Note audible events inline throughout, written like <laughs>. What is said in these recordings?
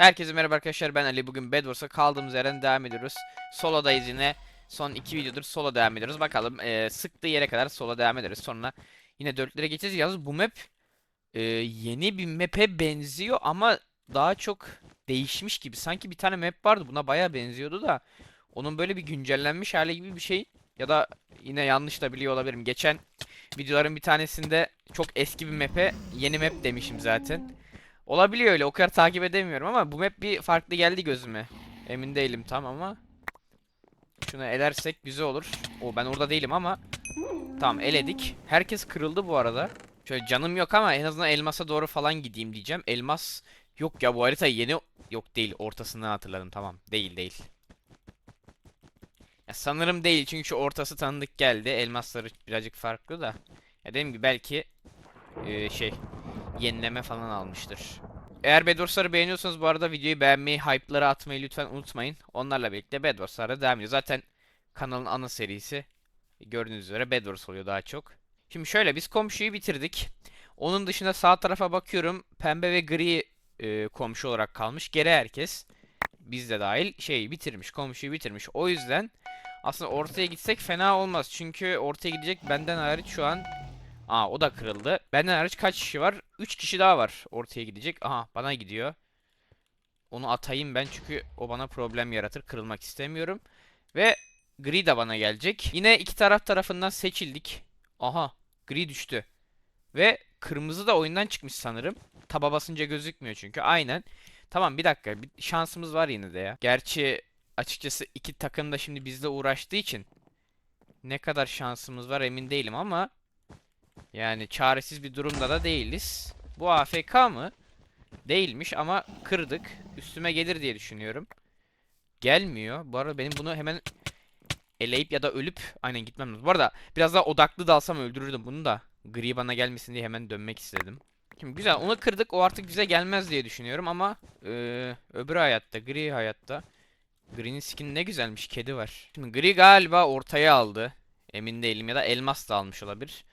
Herkese merhaba arkadaşlar ben Ali bugün Bedwars'a kaldığımız yerden devam ediyoruz. Solo'dayız yine. Son iki videodur solo devam ediyoruz. Bakalım eee, sıktığı yere kadar solo devam ederiz. Sonra yine dörtlere geçeceğiz. Yalnız bu map eee, yeni bir map'e benziyor ama daha çok değişmiş gibi. Sanki bir tane map vardı buna baya benziyordu da onun böyle bir güncellenmiş hali gibi bir şey. Ya da yine yanlış da biliyor olabilirim. Geçen videoların bir tanesinde çok eski bir map'e yeni map demişim zaten. Olabiliyor öyle. O kadar takip edemiyorum ama bu map bir farklı geldi gözüme. Emin değilim tam ama. Şunu elersek güzel olur. O ben orada değilim ama. Tamam eledik. Herkes kırıldı bu arada. Şöyle canım yok ama en azından elmasa doğru falan gideyim diyeceğim. Elmas yok ya bu harita yeni yok değil. Ortasından hatırladım tamam. Değil değil. Ya sanırım değil çünkü şu ortası tanıdık geldi. Elmasları birazcık farklı da. Ya dediğim gibi belki eee, şey yenileme falan almıştır. Eğer Bedwars'ları beğeniyorsanız bu arada videoyu beğenmeyi, hype'ları atmayı lütfen unutmayın. Onlarla birlikte Bedwars'lara devam ediyor. Zaten kanalın ana serisi gördüğünüz üzere Bedwars oluyor daha çok. Şimdi şöyle biz komşuyu bitirdik. Onun dışında sağ tarafa bakıyorum. Pembe ve gri e, komşu olarak kalmış. Geri herkes biz de dahil şeyi bitirmiş. Komşuyu bitirmiş. O yüzden aslında ortaya gitsek fena olmaz. Çünkü ortaya gidecek benden hariç şu an Aa o da kırıldı. Benden hariç kaç kişi var? 3 kişi daha var ortaya gidecek. Aha bana gidiyor. Onu atayım ben çünkü o bana problem yaratır. Kırılmak istemiyorum. Ve gri de bana gelecek. Yine iki taraf tarafından seçildik. Aha gri düştü. Ve kırmızı da oyundan çıkmış sanırım. Taba basınca gözükmüyor çünkü. Aynen. Tamam bir dakika. Bir şansımız var yine de ya. Gerçi açıkçası iki takım da şimdi bizle uğraştığı için ne kadar şansımız var emin değilim ama yani çaresiz bir durumda da değiliz. Bu AFK mı? Değilmiş ama kırdık. Üstüme gelir diye düşünüyorum. Gelmiyor. Bu arada benim bunu hemen eleyip ya da ölüp aynen gitmem lazım. Bu arada biraz daha odaklı dalsam öldürürdüm bunu da. Gri bana gelmesin diye hemen dönmek istedim. Şimdi güzel onu kırdık o artık bize gelmez diye düşünüyorum ama eee öbür hayatta gri hayatta. Gri'nin skin ne güzelmiş kedi var. Şimdi gri galiba ortaya aldı. Emin değilim ya da elmas da almış olabilir.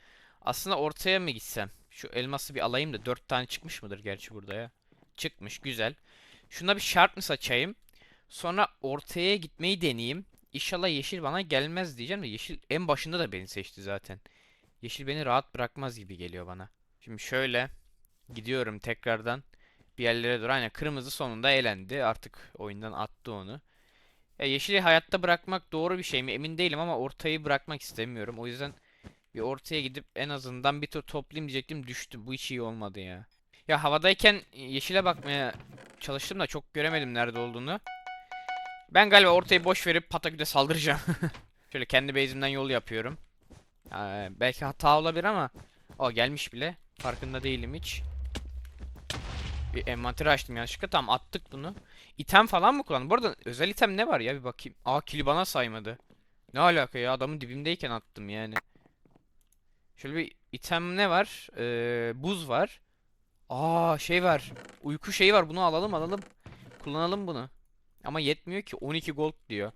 Aslında ortaya mı gitsem? Şu elması bir alayım da 4 tane çıkmış mıdır gerçi burada ya? Çıkmış güzel. Şuna bir şart mı saçayım? Sonra ortaya gitmeyi deneyeyim. İnşallah yeşil bana gelmez diyeceğim de yeşil en başında da beni seçti zaten. Yeşil beni rahat bırakmaz gibi geliyor bana. Şimdi şöyle gidiyorum tekrardan bir yerlere doğru. Aynen kırmızı sonunda elendi. Artık oyundan attı onu. Ya yeşili hayatta bırakmak doğru bir şey mi emin değilim ama ortayı bırakmak istemiyorum. O yüzden bir ortaya gidip en azından bir tur toplayayım diyecektim düştü. Bu hiç iyi olmadı ya. Ya havadayken yeşile bakmaya çalıştım da çok göremedim nerede olduğunu. Ben galiba ortayı boş verip Patakü'de saldıracağım. <laughs> Şöyle kendi base'imden yol yapıyorum. Ee, belki hata olabilir ama o gelmiş bile. Farkında değilim hiç. Bir envanteri açtım yanlışlıkla. Tamam attık bunu. İtem falan mı kullandım? Bu arada özel item ne var ya bir bakayım. Aa kili bana saymadı. Ne alaka ya adamın dibimdeyken attım yani. Şöyle bir item ne var? Ee, buz var. Aa şey var. Uyku şeyi var. Bunu alalım alalım. Kullanalım bunu. Ama yetmiyor ki. 12 gold diyor.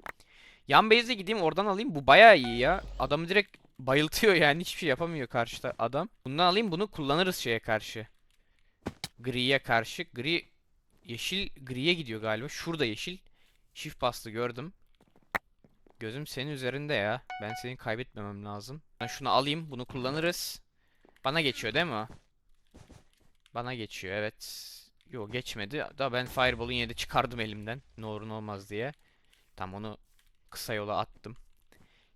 Yan base'e gideyim oradan alayım. Bu bayağı iyi ya. Adamı direkt bayıltıyor yani. Hiçbir şey yapamıyor karşıda adam. Bundan alayım bunu kullanırız şeye karşı. Gri'ye karşı. Gri yeşil griye gidiyor galiba. Şurada yeşil. Shift bastı gördüm. Gözüm senin üzerinde ya. Ben seni kaybetmemem lazım. Ben şunu alayım. Bunu kullanırız. Bana geçiyor değil mi? Bana geçiyor evet. Yok geçmedi. Da ben Fireball'u yine de çıkardım elimden. Ne olur ne olmaz diye. Tam onu kısa yola attım.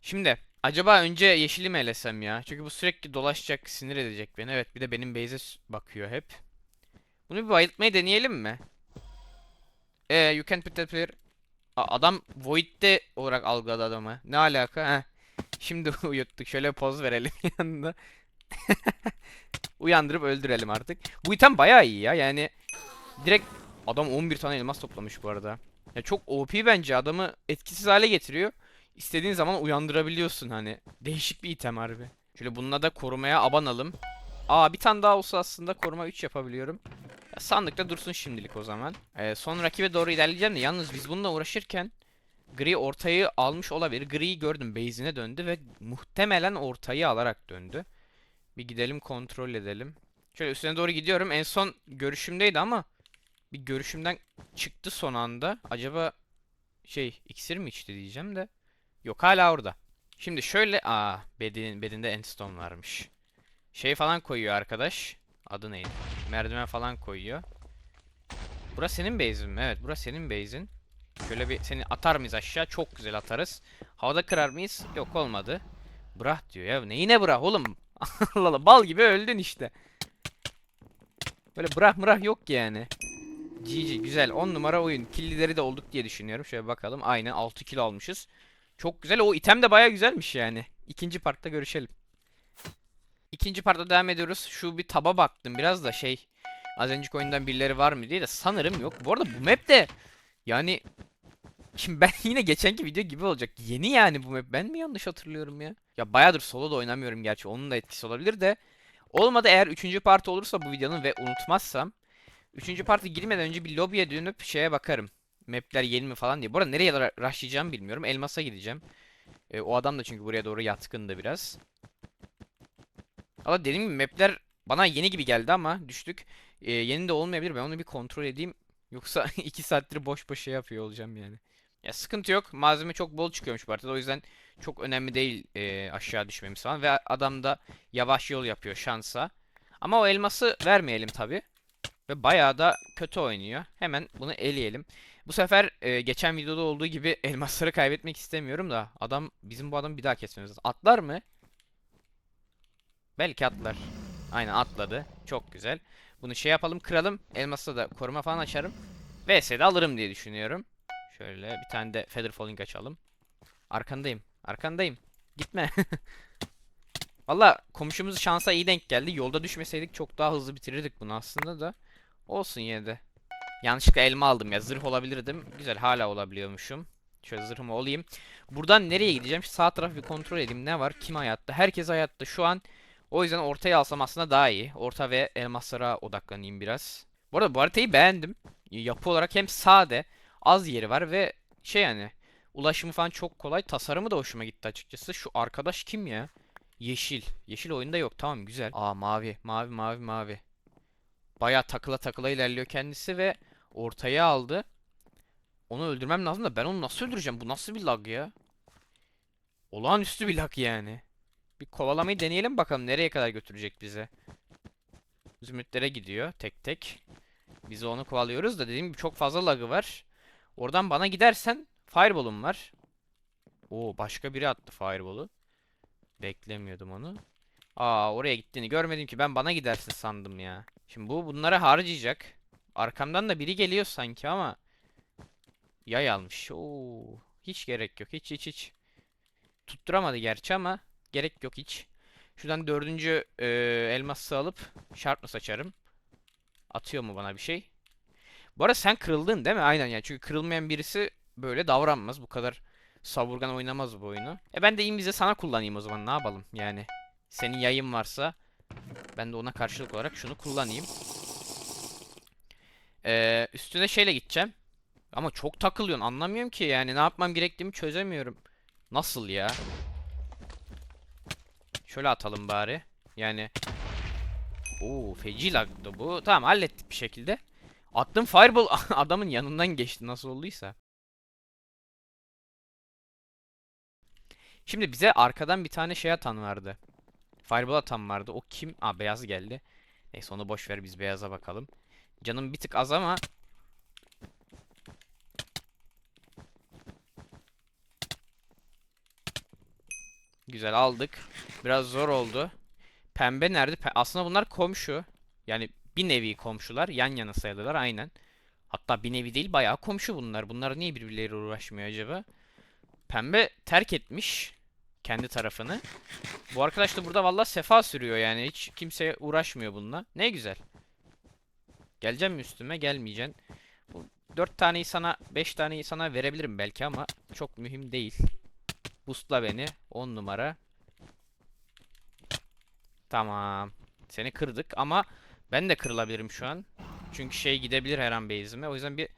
Şimdi acaba önce yeşili mi elesem ya? Çünkü bu sürekli dolaşacak, sinir edecek beni. Evet bir de benim base'e bakıyor hep. Bunu bir bayıltmayı deneyelim mi? Ee, you can put that player Adam Void'de olarak algıladı adamı. Ne alaka? Heh. Şimdi <laughs> uyuttuk. Şöyle poz verelim <laughs> yanında. <laughs> Uyandırıp öldürelim artık. Bu item bayağı iyi ya. Yani direkt adam 11 tane elmas toplamış bu arada. Ya çok OP bence. Adamı etkisiz hale getiriyor. İstediğin zaman uyandırabiliyorsun hani. Değişik bir item harbi. Şöyle bununla da korumaya abanalım. Aa bir tane daha olsa aslında koruma 3 yapabiliyorum. Sandıkta dursun şimdilik o zaman. Ee, son rakibe doğru ilerleyeceğim de yalnız biz bununla uğraşırken Gri ortayı almış olabilir. Gri'yi gördüm base'ine döndü ve muhtemelen ortayı alarak döndü. Bir gidelim kontrol edelim. Şöyle üstüne doğru gidiyorum. En son görüşümdeydi ama bir görüşümden çıktı son anda. Acaba şey iksir mi içti diyeceğim de. Yok hala orada. Şimdi şöyle aa bedin, bedinde endstone varmış. Şey falan koyuyor arkadaş. Adı neydi? Merdiven falan koyuyor. Burası senin base'in mi? Evet burası senin base'in. Şöyle bir seni atar mıyız aşağı? Çok güzel atarız. Havada kırar mıyız? Yok olmadı. Bırak diyor ya. Neyine bırak oğlum? <laughs> Allah Allah bal gibi öldün işte. Böyle bırak mırak yok yani. GG güzel 10 numara oyun. Killileri de olduk diye düşünüyorum. Şöyle bakalım. Aynen 6 kill almışız. Çok güzel. O item de baya güzelmiş yani. İkinci partta görüşelim. İkinci partta devam ediyoruz. Şu bir taba baktım biraz da şey. Az önceki oyundan birileri var mı diye de sanırım yok. Bu arada bu map de yani Şimdi ben <laughs> yine geçenki video gibi olacak. Yeni yani bu map. Ben mi yanlış hatırlıyorum ya? Ya bayağıdır solo da oynamıyorum gerçi. Onun da etkisi olabilir de. Olmadı eğer 3. part olursa bu videonun ve unutmazsam 3. partı girmeden önce bir lobiye dönüp şeye bakarım. Mapler yeni mi falan diye. Bu arada nereye ra- rushlayacağım bilmiyorum. Elmas'a gideceğim. E, o adam da çünkü buraya doğru yatkındı biraz. Ama dediğim gibi mapler bana yeni gibi geldi ama düştük. E, yeni de olmayabilir. Ben onu bir kontrol edeyim. Yoksa <laughs> 2 saattir boş boş şey yapıyor olacağım yani. Ya sıkıntı yok. Malzeme çok bol çıkıyormuş bu haritada. O yüzden çok önemli değil e, aşağı düşmemiz falan. Ve adam da yavaş yol yapıyor şansa. Ama o elması vermeyelim tabi. Ve bayağı da kötü oynuyor. Hemen bunu eleyelim. Bu sefer e, geçen videoda olduğu gibi <laughs> elmasları kaybetmek istemiyorum da. Adam bizim bu adamı bir daha kesmemiz lazım. Atlar mı? Belki atlar. Aynen atladı. Çok güzel. Bunu şey yapalım kıralım. Elmasla da koruma falan açarım. VS'de alırım diye düşünüyorum. Şöyle bir tane de Feather Falling açalım. Arkandayım. Arkandayım. Gitme. <laughs> Valla komşumuz şansa iyi denk geldi. Yolda düşmeseydik çok daha hızlı bitirirdik bunu aslında da. Olsun yine de. Yanlışlıkla elma aldım ya. Zırh olabilirdim. Güzel hala olabiliyormuşum. Şöyle zırhımı olayım. Buradan nereye gideceğim? Sağ tarafı bir kontrol edeyim. Ne var? Kim hayatta? Herkes hayatta şu an. O yüzden ortaya alsam aslında daha iyi. Orta ve elmaslara odaklanayım biraz. Bu arada bu haritayı beğendim. Yapı olarak hem sade, az yeri var ve şey yani ulaşımı falan çok kolay. Tasarımı da hoşuma gitti açıkçası. Şu arkadaş kim ya? Yeşil. Yeşil oyunda yok. Tamam güzel. Aa mavi. Mavi mavi mavi. Baya takıla takıla ilerliyor kendisi ve ortaya aldı. Onu öldürmem lazım da ben onu nasıl öldüreceğim? Bu nasıl bir lag ya? Olağanüstü bir lag yani. Bir kovalamayı deneyelim bakalım nereye kadar götürecek bize. Zümrütlere gidiyor tek tek. Biz onu kovalıyoruz da dediğim gibi çok fazla lagı var. Oradan bana gidersen Fireball'um var. Oo başka biri attı Fireball'u. Beklemiyordum onu. Aa oraya gittiğini görmedim ki ben bana gidersin sandım ya. Şimdi bu bunları harcayacak. Arkamdan da biri geliyor sanki ama yay almış. Oo hiç gerek yok. Hiç hiç hiç. Tutturamadı gerçi ama gerek yok hiç. Şuradan dördüncü e, elması alıp sharpness açarım. Atıyor mu bana bir şey? Bu arada sen kırıldın değil mi? Aynen yani. Çünkü kırılmayan birisi böyle davranmaz. Bu kadar savurgan oynamaz bu oyunu. E ben de invize sana kullanayım o zaman. Ne yapalım yani. Senin yayın varsa ben de ona karşılık olarak şunu kullanayım. Ee, üstüne şeyle gideceğim. Ama çok takılıyorsun. Anlamıyorum ki yani. Ne yapmam gerektiğimi çözemiyorum. Nasıl ya? Şöyle atalım bari. Yani Oo feci lagdı bu. Tamam hallettik bir şekilde. Attım fireball <laughs> adamın yanından geçti nasıl olduysa. Şimdi bize arkadan bir tane şey atan vardı. Fireball atan vardı. O kim? Aa beyaz geldi. Neyse onu boş ver biz beyaza bakalım. Canım bir tık az ama Güzel aldık. Biraz zor oldu. Pembe nerede? Aslında bunlar komşu. Yani bir nevi komşular. Yan yana sayılırlar aynen. Hatta bir nevi değil bayağı komşu bunlar. Bunlar niye birbirleriyle uğraşmıyor acaba? Pembe terk etmiş kendi tarafını. Bu arkadaş da burada vallahi sefa sürüyor yani. Hiç kimseye uğraşmıyor bununla. Ne güzel. Geleceğim mi üstüme? Gelmeyeceksin. Bu 4 taneyi sana, 5 taneyi sana verebilirim belki ama çok mühim değil. Boostla beni. 10 numara. Tamam. Seni kırdık ama ben de kırılabilirim şu an. Çünkü şey gidebilir her an base'ime. O yüzden bir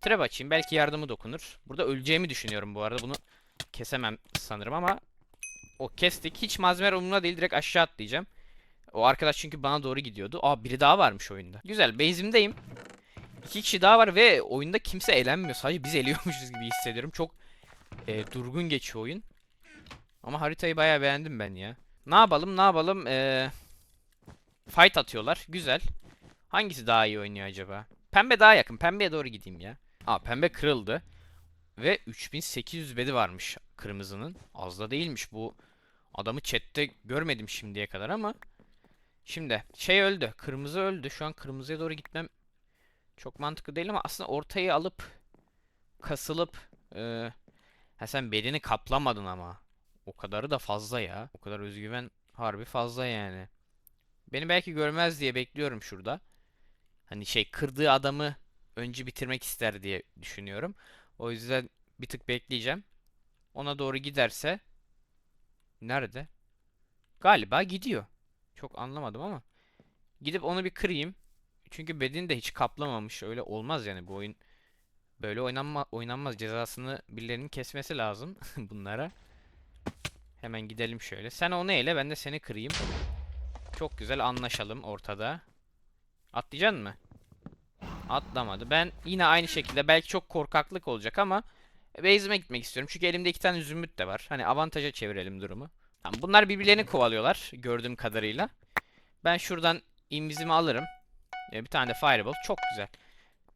trap açayım. Belki yardımı dokunur. Burada öleceğimi düşünüyorum bu arada. Bunu kesemem sanırım ama o kestik. Hiç malzeme umurumda değil. Direkt aşağı atlayacağım. O arkadaş çünkü bana doğru gidiyordu. Aa biri daha varmış oyunda. Güzel. Base'imdeyim. İki kişi daha var ve oyunda kimse elenmiyor. Sadece biz <laughs> eliyormuşuz gibi hissediyorum. Çok e, durgun geçiyor oyun. Ama haritayı bayağı beğendim ben ya. Ne yapalım ne yapalım? Ee, fight atıyorlar. Güzel. Hangisi daha iyi oynuyor acaba? Pembe daha yakın. Pembeye doğru gideyim ya. Aa pembe kırıldı. Ve 3800 bedi varmış kırmızının. Az da değilmiş bu. Adamı chatte görmedim şimdiye kadar ama. Şimdi şey öldü. Kırmızı öldü. Şu an kırmızıya doğru gitmem çok mantıklı değil ama aslında ortayı alıp kasılıp e, ha sen belini kaplamadın ama. O kadarı da fazla ya. O kadar özgüven harbi fazla yani. Beni belki görmez diye bekliyorum şurada. Hani şey kırdığı adamı önce bitirmek ister diye düşünüyorum. O yüzden bir tık bekleyeceğim. Ona doğru giderse nerede? Galiba gidiyor. Çok anlamadım ama gidip onu bir kırayım. Çünkü bedeni de hiç kaplamamış. Öyle olmaz yani bu oyun böyle oynanma oynanmaz. Cezasını birilerinin kesmesi lazım <laughs> bunlara. Hemen gidelim şöyle. Sen onu ele ben de seni kırayım. Çok güzel anlaşalım ortada. Atlayacaksın mı? Atlamadı. Ben yine aynı şekilde belki çok korkaklık olacak ama base'ime gitmek istiyorum. Çünkü elimde iki tane zümrüt de var. Hani avantaja çevirelim durumu. Tamam, bunlar birbirlerini kovalıyorlar gördüğüm kadarıyla. Ben şuradan invizimi alırım. E, bir tane de fireball. Çok güzel.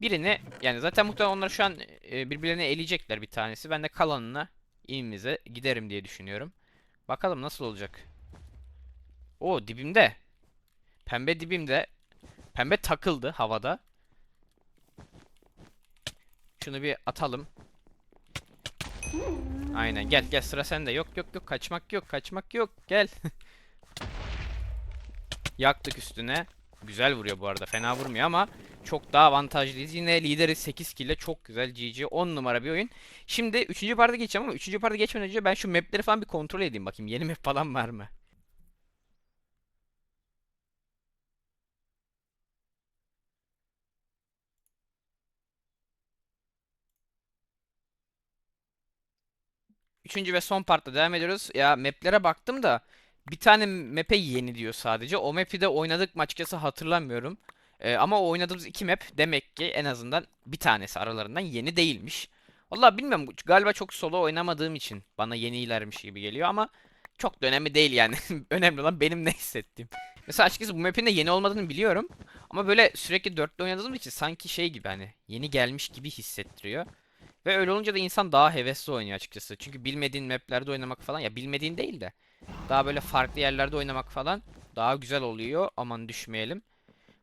Birini yani zaten muhtemelen onlar şu an e, birbirlerini eleyecekler bir tanesi. Ben de kalanına invize giderim diye düşünüyorum. Bakalım nasıl olacak. O dibimde. Pembe dibimde. Pembe takıldı havada. Şunu bir atalım. Aynen gel gel sıra sende. Yok yok yok kaçmak yok kaçmak yok gel. <laughs> Yaktık üstüne. Güzel vuruyor bu arada. Fena vurmuyor ama çok daha avantajlıyız. Yine lideri 8 kill çok güzel GG 10 numara bir oyun. Şimdi 3. parta geçeceğim ama 3. parta geçmeden önce ben şu mapleri falan bir kontrol edeyim bakayım. Yeni map falan var mı? Üçüncü ve son partta devam ediyoruz. Ya maplere baktım da bir tane map'e yeni diyor sadece. O map'i de oynadık mı açıkçası hatırlamıyorum. Ee, ama o oynadığımız iki map demek ki en azından bir tanesi aralarından yeni değilmiş. Vallahi bilmiyorum galiba çok solo oynamadığım için bana yenilermiş gibi geliyor ama çok da önemli değil yani. <laughs> Önemli olan benim ne hissettiğim. Mesela açıkçası bu map'in de yeni olmadığını biliyorum. Ama böyle sürekli dörtlü oynadığım için sanki şey gibi hani yeni gelmiş gibi hissettiriyor. Ve öyle olunca da insan daha hevesli oynuyor açıkçası. Çünkü bilmediğin maplerde oynamak falan ya bilmediğin değil de daha böyle farklı yerlerde oynamak falan daha güzel oluyor. Aman düşmeyelim.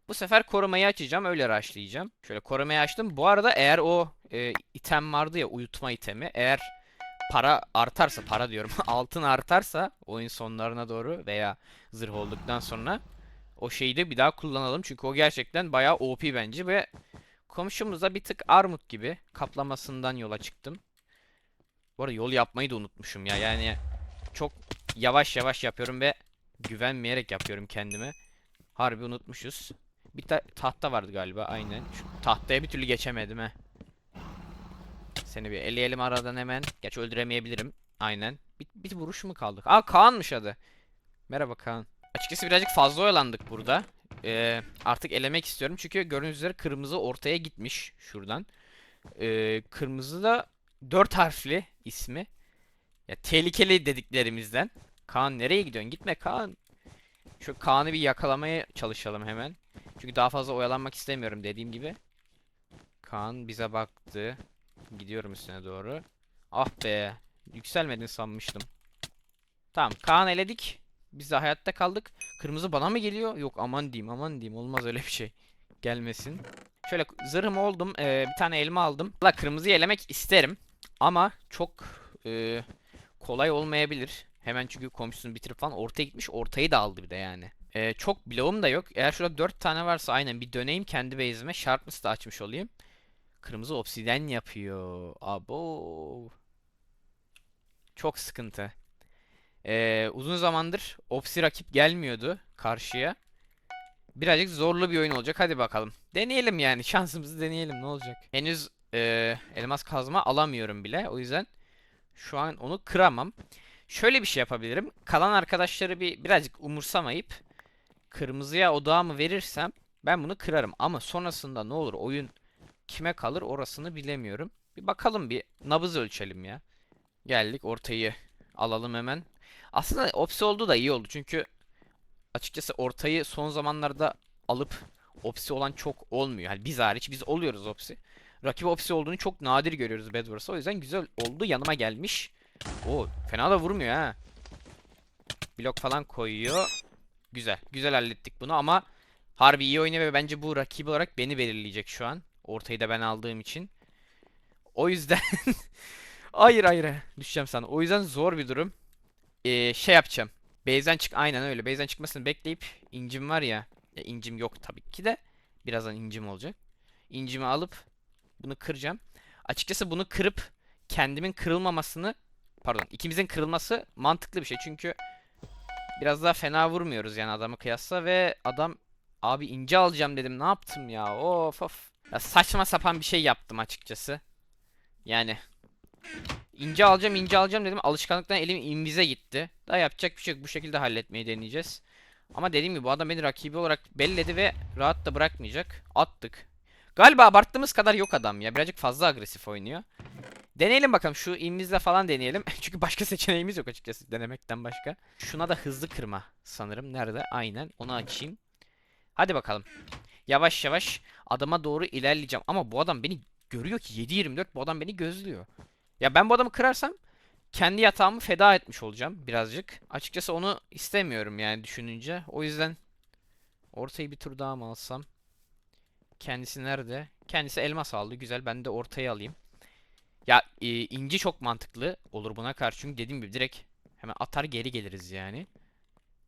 Bu sefer korumayı açacağım. Öyle rushlayacağım. Şöyle korumayı açtım. Bu arada eğer o e, item vardı ya uyutma itemi. Eğer para artarsa para diyorum. <laughs> altın artarsa oyun sonlarına doğru veya zırh olduktan sonra o şeyi de bir daha kullanalım. Çünkü o gerçekten bayağı OP bence ve komşumuzda bir tık armut gibi kaplamasından yola çıktım. Bu arada yol yapmayı da unutmuşum ya. Yani çok yavaş yavaş yapıyorum ve güvenmeyerek yapıyorum kendime. Harbi unutmuşuz. Bir ta tahta vardı galiba aynen. Şu tahtaya bir türlü geçemedim he. Seni bir eleyelim aradan hemen. Geç öldüremeyebilirim. Aynen. Bir, bir vuruş mu kaldık? Aa Kaan'mış adı. Merhaba Kaan. Açıkçası birazcık fazla oyalandık burada. Ee, artık elemek istiyorum. Çünkü gördüğünüz üzere kırmızı ortaya gitmiş şuradan. Ee, kırmızı da 4 harfli ismi. Ya tehlikeli dediklerimizden. Kaan nereye gidiyorsun? Gitme Kaan. Şu Kaan'ı bir yakalamaya çalışalım hemen. Çünkü daha fazla oyalanmak istemiyorum dediğim gibi. Kaan bize baktı. Gidiyorum üstüne doğru. Ah be. Yükselmedin sanmıştım. Tamam Kaan eledik. Biz de hayatta kaldık. Kırmızı bana mı geliyor? Yok aman diyeyim aman diyeyim. Olmaz öyle bir şey. Gelmesin. Şöyle zırhım oldum. Ee, bir tane elma aldım. Valla kırmızıyı elemek isterim. Ama çok e, kolay olmayabilir. Hemen çünkü komşusunu bitirip falan ortaya gitmiş. Ortayı da aldı bir de yani. Ee, çok bloğum da yok. Eğer şurada 4 tane varsa aynen bir döneyim kendi base'ime. Sharpness da açmış olayım. Kırmızı obsidyen yapıyor. Abo. Çok sıkıntı. Ee, uzun zamandır Opsi rakip gelmiyordu karşıya. Birazcık zorlu bir oyun olacak. Hadi bakalım. Deneyelim yani. <laughs> Şansımızı deneyelim. Ne olacak? Henüz e, elmas kazma alamıyorum bile. O yüzden şu an onu kıramam. Şöyle bir şey yapabilirim. Kalan arkadaşları bir birazcık umursamayıp kırmızıya odağımı verirsem ben bunu kırarım. Ama sonrasında ne olur oyun kime kalır orasını bilemiyorum. Bir bakalım bir nabız ölçelim ya. Geldik ortayı alalım hemen. Aslında opsi oldu da iyi oldu çünkü açıkçası ortayı son zamanlarda alıp opsi olan çok olmuyor. Yani biz hariç biz oluyoruz opsi. Rakip opsi olduğunu çok nadir görüyoruz Bed Wars'ta. O yüzden güzel oldu. Yanıma gelmiş. Oo fena da vurmuyor ha. Blok falan koyuyor. Güzel. Güzel hallettik bunu ama harbi iyi oynuyor ve bence bu rakip olarak beni belirleyecek şu an. Ortayı da ben aldığım için. O yüzden <laughs> hayır hayır düşeceğim sana. O yüzden zor bir durum. Ee, şey yapacağım. Base'den çık aynen öyle. Base'den çıkmasını bekleyip incim var ya. Ya incim yok tabii ki de. Birazdan incim olacak. İncimi alıp bunu kıracağım. Açıkçası bunu kırıp kendimin kırılmamasını pardon ikimizin kırılması mantıklı bir şey. Çünkü biraz daha fena vurmuyoruz yani adamı kıyasla ve adam abi ince alacağım dedim. Ne yaptım ya? Of of. Ya saçma sapan bir şey yaptım açıkçası. Yani ince alacağım ince alacağım dedim. Alışkanlıktan elim invize gitti. Daha yapacak bir şey yok. Bu şekilde halletmeyi deneyeceğiz. Ama dediğim gibi bu adam beni rakibi olarak belledi ve rahat da bırakmayacak. Attık. Galiba abarttığımız kadar yok adam ya. Birazcık fazla agresif oynuyor. Deneyelim bakalım şu invizle falan deneyelim. <laughs> Çünkü başka seçeneğimiz yok açıkçası denemekten başka. Şuna da hızlı kırma sanırım. Nerede? Aynen. Onu açayım. Hadi bakalım. Yavaş yavaş adama doğru ilerleyeceğim. Ama bu adam beni görüyor ki 7-24 bu adam beni gözlüyor. Ya ben bu adamı kırarsam kendi yatağımı feda etmiş olacağım birazcık. Açıkçası onu istemiyorum yani düşününce. O yüzden ortayı bir tur daha mı alsam? Kendisi nerede? Kendisi elmas aldı. Güzel. Ben de ortaya alayım. Ya e, inci çok mantıklı olur buna karşı. Çünkü dediğim gibi direkt hemen atar geri geliriz yani.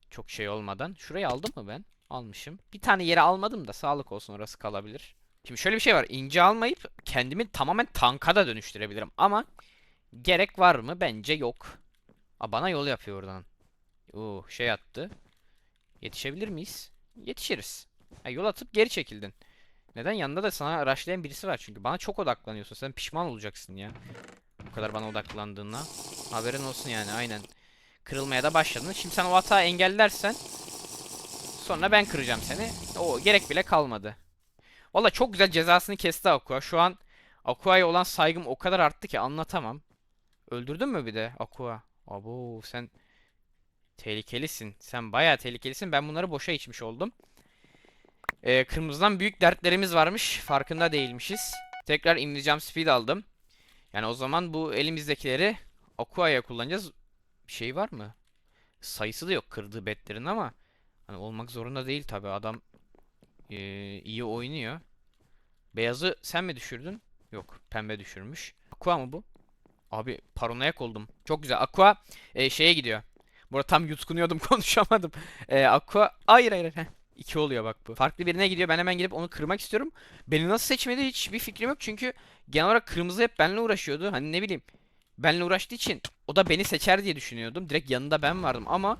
Çok şey olmadan. Şurayı aldım mı ben? Almışım. Bir tane yere almadım da sağlık olsun orası kalabilir. Şimdi şöyle bir şey var. İnci almayıp kendimi tamamen tanka da dönüştürebilirim. Ama gerek var mı? Bence yok. Aa, bana yol yapıyor oradan. Oo, şey attı. Yetişebilir miyiz? Yetişiriz. Ha, yol atıp geri çekildin. Neden? Yanında da sana araçlayan birisi var çünkü. Bana çok odaklanıyorsun. Sen pişman olacaksın ya. Bu kadar bana odaklandığına. Haberin olsun yani aynen. Kırılmaya da başladın. Şimdi sen o hata engellersen sonra ben kıracağım seni. O gerek bile kalmadı. Valla çok güzel cezasını kesti Aqua. Şu an Aqua'ya olan saygım o kadar arttı ki anlatamam. Öldürdün mü bir de Aqua? Abo sen tehlikelisin. Sen bayağı tehlikelisin. Ben bunları boşa içmiş oldum. Ee, kırmızıdan büyük dertlerimiz varmış. Farkında değilmişiz. Tekrar inleyeceğim speed aldım. Yani o zaman bu elimizdekileri Aqua'ya kullanacağız. Bir şey var mı? Sayısı da yok kırdığı betlerin ama hani olmak zorunda değil tabi adam ee, iyi oynuyor. Beyazı sen mi düşürdün? Yok pembe düşürmüş. Aqua mı bu? Abi paranoyak oldum. Çok güzel. Aqua e, şeye gidiyor. Burada tam yutkunuyordum <laughs> konuşamadım. E, Aqua hayır hayır. Heh. İki oluyor bak bu. Farklı birine gidiyor. Ben hemen gidip onu kırmak istiyorum. Beni nasıl seçmedi hiçbir fikrim yok. Çünkü genel olarak kırmızı hep benimle uğraşıyordu. Hani ne bileyim. Benimle uğraştığı için o da beni seçer diye düşünüyordum. Direkt yanında ben vardım ama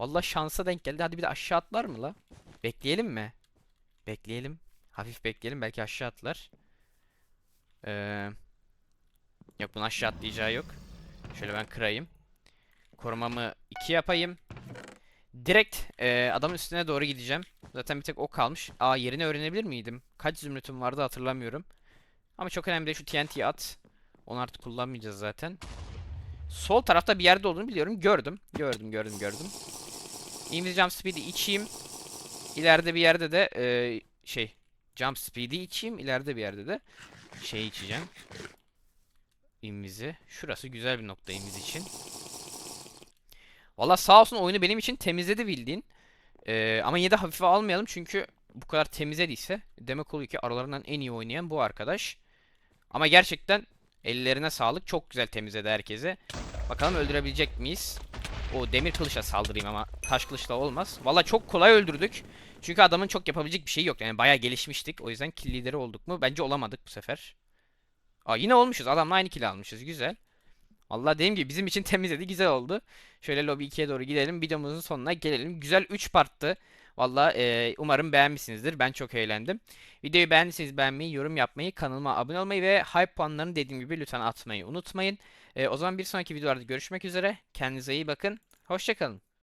Vallahi şansa denk geldi. Hadi bir de aşağı atlar mı la? Bekleyelim mi? Bekleyelim. Hafif bekleyelim. Belki aşağı atlar. Ee, yok bunun aşağı atlayacağı yok. Şöyle ben kırayım. Korumamı 2 yapayım. Direkt e, adamın üstüne doğru gideceğim. Zaten bir tek o kalmış. Aa yerini öğrenebilir miydim? Kaç zümrütüm vardı hatırlamıyorum. Ama çok önemli değil şu TNT'yi at. Onu artık kullanmayacağız zaten. Sol tarafta bir yerde olduğunu biliyorum. Gördüm. Gördüm gördüm gördüm. İngiliz jump speed'i içeyim. İleride bir yerde de e, şey jump speed'i içeyim. İleride bir yerde de şey içeceğim. İmvizi. Şurası güzel bir nokta imiz için. Valla sağ olsun oyunu benim için temizledi bildiğin. Ee, ama yine de hafife almayalım çünkü bu kadar temizlediyse demek oluyor ki aralarından en iyi oynayan bu arkadaş. Ama gerçekten ellerine sağlık. Çok güzel temizledi herkese. Bakalım öldürebilecek miyiz? O demir kılıçla saldırayım ama taş kılıçla olmaz. Valla çok kolay öldürdük. Çünkü adamın çok yapabilecek bir şey yok. Yani bayağı gelişmiştik. O yüzden kill lideri olduk mu? Bence olamadık bu sefer. Aa yine olmuşuz. Adamla aynı kill almışız. Güzel. Vallahi dediğim gibi bizim için <laughs> temizledi. Güzel oldu. Şöyle lobby 2'ye doğru gidelim. Videomuzun sonuna gelelim. Güzel 3 parttı. Valla e, umarım beğenmişsinizdir. Ben çok eğlendim. Videoyu beğendiyseniz beğenmeyi, yorum yapmayı, kanalıma abone olmayı ve hype puanlarını dediğim gibi lütfen atmayı unutmayın. E, o zaman bir sonraki videolarda görüşmek üzere. Kendinize iyi bakın. Hoşçakalın.